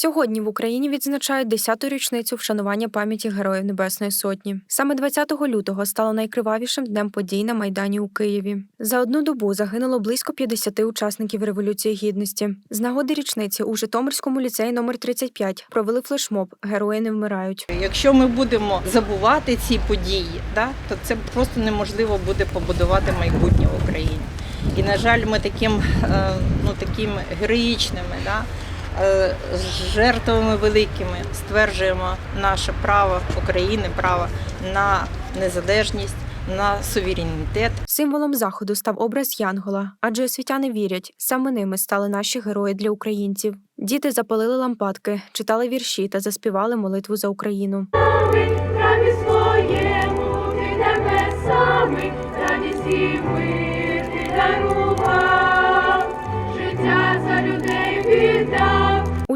Сьогодні в Україні відзначають 10-ту річницю вшанування пам'яті Героїв Небесної Сотні. Саме 20 лютого стало найкривавішим днем подій на Майдані у Києві. За одну добу загинуло близько 50 учасників Революції Гідності. З нагоди річниці у Житомирському ліцеї номер 35 провели флешмоб Герої не вмирають. Якщо ми будемо забувати ці події, то це просто неможливо буде побудувати майбутнє в Україні. І, на жаль, ми таким, е, ну, такими героїчними, да, з жертвами великими стверджуємо наше право України, право на незалежність, на суверенітет. Символом заходу став образ Янгола, адже освітяни вірять, саме ними стали наші герої для українців. Діти запалили лампадки, читали вірші та заспівали молитву за Україну. храмі своєму ти небесами, радість і мир ти дарував,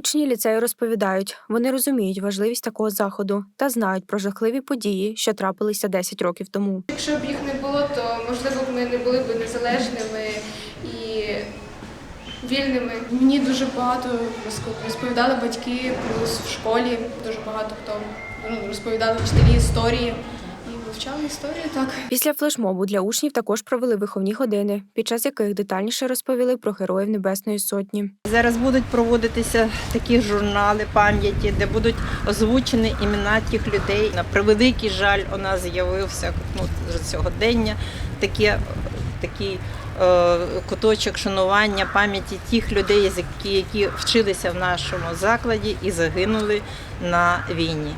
Учні ліцею розповідають, вони розуміють важливість такого заходу та знають про жахливі події, що трапилися 10 років тому. Якщо б їх не було, то можливо б ми не були б незалежними і вільними. Мені дуже багато розповідали батьки, плюс в школі дуже багато хто ну, розповідали вчителі історії вивчали історію так. Після флешмобу для учнів також провели виховні години, під час яких детальніше розповіли про героїв Небесної Сотні. Зараз будуть проводитися такі журнали пам'яті, де будуть озвучені імена тих людей. На превеликий жаль, у нас з'явився ну, сьогодення таке, такий е, куточок шанування пам'яті тих людей, які, які вчилися в нашому закладі і загинули на війні.